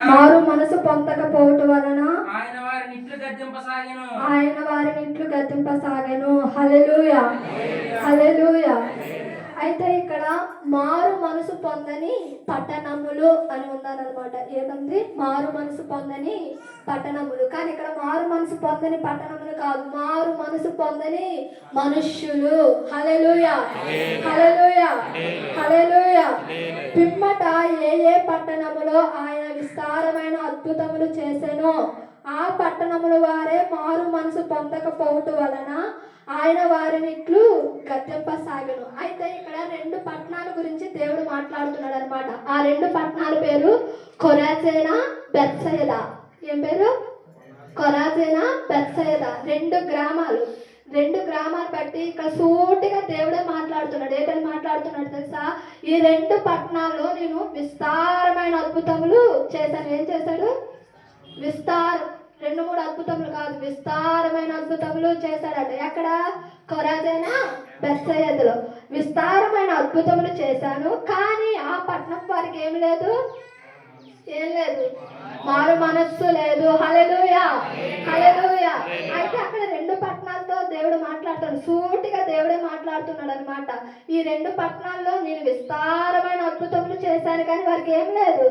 మారు మనసు పొందకపోవటం వలన ఆయన వారిని ఇట్లు గద్దింపసాగెను. ఆయన వారిని ఇంట్లు గద్దింపసాగాను. హలెలూయ హలెలూయ అయితే ఇక్కడ మారు మనసు పొందని పట్టణములు అని ఉందన్నమాట. ఏమంది? మారు మనసు పొందని పట్టణములు. కానీ ఇక్కడ మారు మనసు పొందని పట్టణములు కాదు. మారు మనసు పొందని మనుష్యులు. హలెలూయ హలెలూయ హలెలూయ పిమ్మట ఏ ఏ పట్టణములో ఆయన విస్తారమైన అద్భుతములు చేసెను. ఆ పట్టణముల వారే మారు మనసు పొందకపోవటం వలన ఆయన వారిని ఇట్లు గద్దెంపసాగను. అయితే ఇక్కడ రెండు పట్టణాల గురించి దేవుడు మాట్లాడుతున్నాడు అనమాట ఆ రెండు పట్టణాల పేరు కొరాజేన బెత్సయద. ఏం పేరు? కొరాజేన బెత్సయద. రెండు గ్రామాలు. రెండు గ్రామాలు బట్టి ఇక్కడ సూటిగా దేవుడే మాట్లాడుతున్నాడు ఏంటని మాట్లాడుతున్నాడు తెలుసా? ఈ రెండు పట్టణాల్లో నేను విస్తారమైన అద్భుతములు చేశాను. ఏం చేశాడు? విస్తార రెండు మూడు అద్భుతములు కాదు విస్తారమైన అద్భుతములు చేశాడట. ఎక్కడ? కొరాజైన బెస్సయ్యలో విస్తారమైన అద్భుతములు చేశాను కానీ ఆ పట్టణం వారికి ఏం లేదు? ఏం లేదు. మారు మనస్సు లేదు. హలెలుయా హలెలుయా అయితే అక్కడ రెండు పట్టణాలతో దేవుడు మాట్లాడుతాడు. సూటిగా దేవుడే మాట్లాడుతున్నాడు అనమాట ఈ రెండు పట్టణాల్లో నేను విస్తారమైన అద్భుతములు చేశాను కానీ వారికి ఏం లేదు.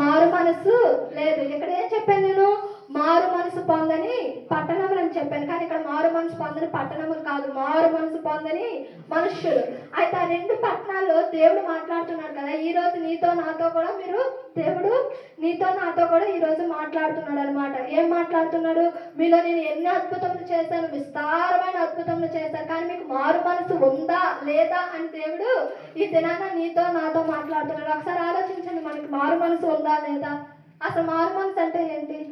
మారు మనసు లేదు. ఇక్కడ ఏం చెప్పాను నేను? మారు మనసు పొందని పట్టణములు అని చెప్పాను. కానీ ఇక్కడ మారు మనసు పొందని పట్టణములు కాదు. మారు మనసు పొందని మనుషులు అయితే ఆ రెండు పట్టణాల్లో దేవుడు మాట్లాడుతున్నాడు కదా. ఈ రోజు నీతో నాతో కూడా మీరు దేవుడు నీతో నాతో కూడా ఈ రోజు మాట్లాడుతున్నాడు అనమాట ఏం మాట్లాడుతున్నాడు? మీలో నేను ఎన్ని అద్భుతములు చేశాను? విస్తారమైన అద్భుతములు చేశాను. కానీ మీకు మారు మనసు ఉందా లేదా అని దేవుడు ఈ దినాన నీతో నాతో మాట్లాడుతున్నాడు. ఒకసారి ఆలోచించండి. మనకి మారు మనసు ఉందా లేదా? అసలు మారు మనసు అంటే ఏంటి?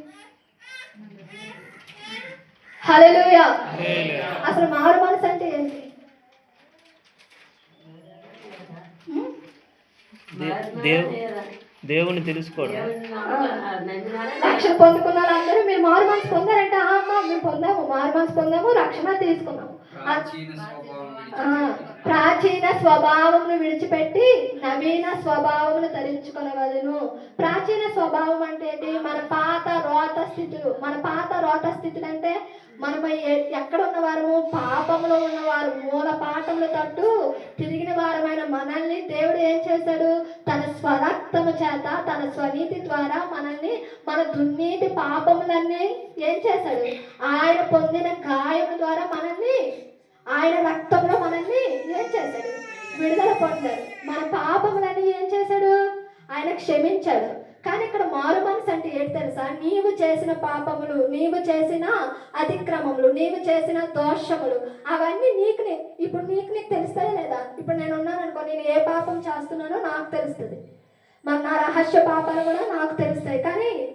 హల్లెలూయా. అసలు మారు మనసు అంటే ఏంటి? దేవుని తెలుసుకోవడం. రక్షణ పొందుకున్న వాళ్ళందరూ మీరు మారు మనసు పొందారంటే. అమ్మ మేము పొందాము. మారు మనసు పొందాము. రక్షణ తీసుకున్నాము. ప్రాచీన స్వభావం స్వభావమును విడిచిపెట్టి నవీన స్వభావమును ధరించుకొనవలను. ప్రాచీన స్వభావం అంటే ఏంటి? మన పాత రోత స్థితులు. మన పాత రోత స్థితులు అంటే మనం ఎ- ఎక్కడ ఉన్నవారము పాపంలో ఉన్నవారు. మూల పాఠములు తట్టు తిరిగిన వారమైన మనల్ని దేవుడు ఏం చేశాడు? తన స్వరక్తము చేత తన స్వనీతి ద్వారా మనల్ని మన దుర్నీతి పాపములన్నీ ఏం చేశాడు? ఆయన పొందిన గాయము ద్వారా మనల్ని ఆయన రక్తంలో మనల్ని ఏం చేశాడు? విడుదల పొందారు మన పాపములని ఏం చేశాడు? ఆయన క్షమించాడు. కానీ ఇక్కడ మారు మనసు అంటే ఏంటి తెలుసా? నీవు చేసిన పాపములు నీవు చేసిన అతిక్రమములు నీవు చేసిన దోషములు అవన్నీ నీకు నీ- ఇప్పుడు నీకు నీకు తెలుస్తాయా లేదా? ఇప్పుడు నేను ఉన్నాను అనుకో నేను ఏ పాపం చేస్తున్నానో నాకు తెలుస్తుంది. మన నా రహస్య పాపాలు కూడా నాకు తెలుస్తాయి. కానీ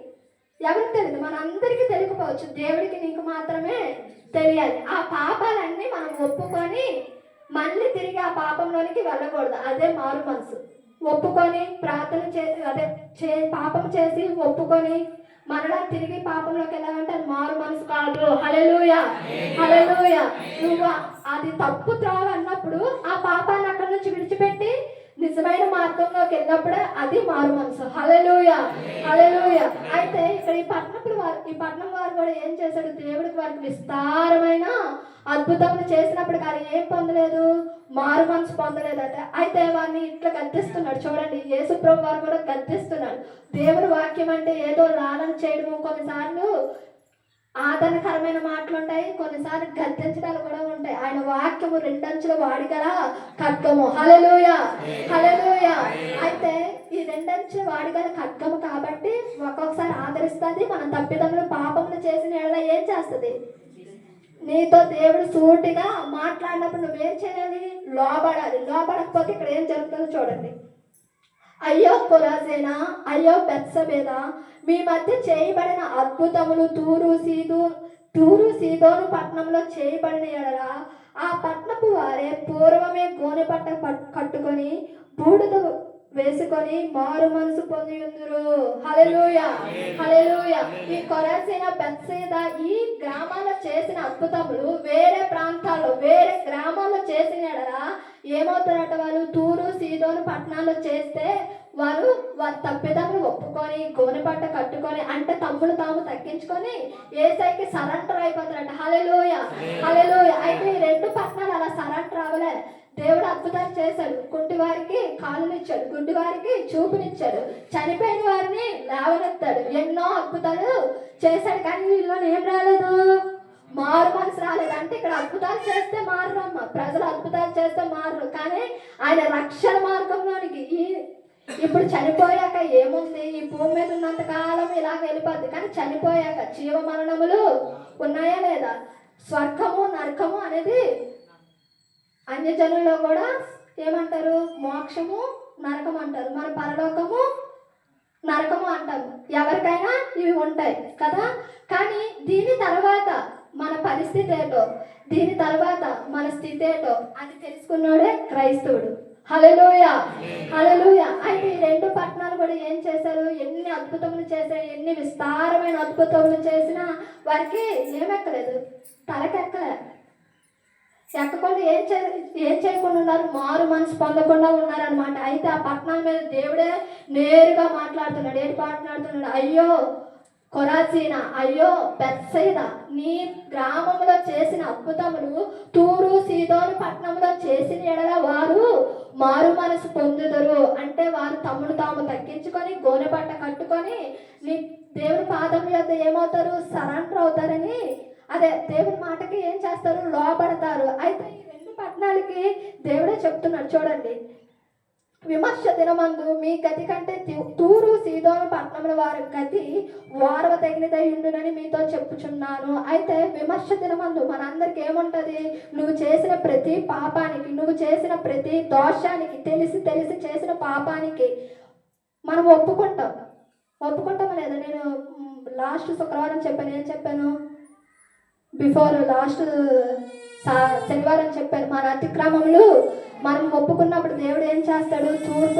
ఎవరికి తెలియదు మనందరికీ తెలియకపోవచ్చు. దేవుడికి నీకు మాత్రమే తెలియాలి ఆ పాపాలన్నీ మనం ఒప్పుకొని మళ్ళీ తిరిగి ఆ పాపంలోనికి వెళ్ళకూడదు. అదే మారు మనసు. ఒప్పుకొని ప్రార్థన చే అదే చే పాపం చేసి ఒప్పుకొని మరలా తిరిగి పాపంలోకి వెళ్ళాలంటే అది మారు మనసు కాదు. హలెలూయ హలెలూయ నువ్వు అది తప్పు త్రావ అన్నప్పుడు ఆ పాపాన్ని అక్కడి నుంచి విడిచిపెట్టి నిజమైన మార్గంలోకి వెళ్ళినప్పుడే అది మారు మనసు. హలలోయ హలలోయ అయితే ఇక్కడ ఈ పట్టణప్పుడు వారు ఈ పట్టణం వారు కూడా ఏం చేశాడు? దేవుడికి వారికి విస్తారమైన అద్భుతములు చేసినప్పుడు కానీ ఏం పొందలేదు? మారు మనసు పొందలేదట అయితే వారిని ఇట్లా గద్దిస్తున్నాడు. చూడండి యేసుప్రభు వారు కూడా గద్దిస్తున్నాడు. దేవుని వాక్యం అంటే ఏదో లాలన చేయడము. కొన్నిసార్లు ఆదరణకరమైన మాటలు ఉంటాయి కొన్నిసార్లు గద్దించడాలు కూడా ఉంటాయి. ఆయన వాక్యము రెండంచుల వాడిగల ఖడ్గము. హలెలూయ హలెలూయ అయితే ఈ రెండంచుల వాడిగల ఖడ్గము కాబట్టి ఒక్కొక్కసారి ఆదరిస్తుంది. మన తప్పిదములు పాపములు చేసిన ఎడల ఏం చేస్తుంది? నీతో దేవుడు సూటిగా మాట్లాడినప్పుడు నువ్వేం చేయాలి? లోబడాలి. లోబడకపోతే ఇక్కడ ఏం జరుగుతుందో చూడండి. అయ్యో కొరాజేనా? అయ్యో బెత్సబేద మీ మధ్య చేయబడిన అద్భుతములు తూరు సీదు తూరు సీదోను పట్టణంలో చేయబడిన ఎడరా ఆ పట్నపు వారే పూర్వమే గోనె పట్ట కట్టుకొని బూడిద వేసుకొని మారు మనసు పొంది ఉందరు హలెలూయ హలెలూయ ఈ కొరసిన బెత్సేద ఈ గ్రామాల్లో చేసిన అద్భుతములు వేరే ప్రాంతాల్లో వేరే గ్రామాల్లో చేసిన ఏమవుతారట వాళ్ళు? తూరు సీదోను పట్టణాల్లో చేస్తే వారు వారి తప్పిదములు ఒప్పుకొని గోనెపట్ట కట్టుకొని అంటే తమ్ముడు తాము తగ్గించుకొని ఏసైకి సరెండర్ అయిపోతారట. హలెలోయ హలెలోయ అయితే ఈ రెండు పట్టణాలు అలా సరెండర్ అవ్వలే. దేవుడు అద్భుతాలు చేశాడు. కుంటి వారికి కాళ్ళనిచ్చాడు. గుడ్డి వారికి చూపునిచ్చాడు. చనిపోయిన వారిని లేవనెత్తాడు. ఎన్నో అద్భుతాలు చేశాడు కానీ వీళ్ళు ఏం రాలేదు. మారు మనసు రాలేదు. అంటే ఇక్కడ అద్భుతాలు చేస్తే మారమ్మా ప్రజలు అద్భుతాలు చేస్తే మారరు. కానీ ఆయన రక్షణ మార్గంలోనికి ఈ ఇప్పుడు చనిపోయాక ఏముంది? ఈ భూమి మీద ఉన్నంత కాలం ఇలాగ వెళ్ళిపోద్ది. కానీ చనిపోయాక జీవ మరణములు ఉన్నాయా లేదా? స్వర్గము నరకము అనేది అన్యజనుల్లో కూడా ఏమంటారు? మోక్షము నరకం అంటారు. మన పరలోకము నరకము అంటారు ఎవరికైనా ఇవి ఉంటాయి కదా? కానీ దీని తర్వాత మన పరిస్థితి ఏంటో దీని తర్వాత మన స్థితి ఏంటో అది తెలుసుకున్నాడే క్రైస్తవుడు. హలలోయ హలలోయ అయితే ఈ రెండు పట్టణాలు కూడా ఏం చేశారు? ఎన్ని అద్భుతములు చేశారు ఎన్ని విస్తారమైన అద్భుతములు చేసినా వారికి ఏమెక్కలేదు తలక ఎక్కకుండా ఏం చే ఏం చేయకుండా ఉన్నారు? మారు మనసు పొందకుండా ఉన్నారనమాట అయితే ఆ పట్టణాల మీద దేవుడే నేరుగా మాట్లాడుతున్నాడు. ఏంటి మాట్లాడుతున్నాడు? అయ్యో కొరాసీన అయ్యో బెత్సైద నీ గ్రామంలో చేసిన అద్భుతములు తూరు సీదోను పట్టణంలో చేసిన ఎడల వారు మారు మనసు పొందుదరు. అంటే వారు తమ్ముడు తాము తగ్గించుకొని గోనె పట్ట కట్టుకొని నీ దేవుని పాదం యొక్క ఏమవుతారు? సరెండర్ అవుతారని అదే దేవుని మాటకి ఏం చేస్తారు? లోపడతారు అయితే ఈ రెండు పట్టణాలకి దేవుడే చెప్తున్నాడు చూడండి. విమర్శ దినమందు మీ గతి కంటే తూరు సీదోను పట్టణముల వారి గతి వారవ తగినదై ఉండునని మీతో చెప్పుచున్నాను. అయితే విమర్శ దినమందు మనందరికి ఏముంటది? నువ్వు చేసిన ప్రతి పాపానికి నువ్వు చేసిన ప్రతి దోషానికి తెలిసి తెలిసి చేసిన పాపానికి మనం ఒప్పుకుంటాం. ఒప్పుకుంటాం లేదా? నేను లాస్ట్ శుక్రవారం చెప్పాను. ఏం చెప్పాను? బిఫోర్ లాస్ట్ శనివారం చెప్పాను మన అతిక్రమములు మనం ఒప్పుకున్నప్పుడు దేవుడు ఏం చేస్తాడు? తూర్పు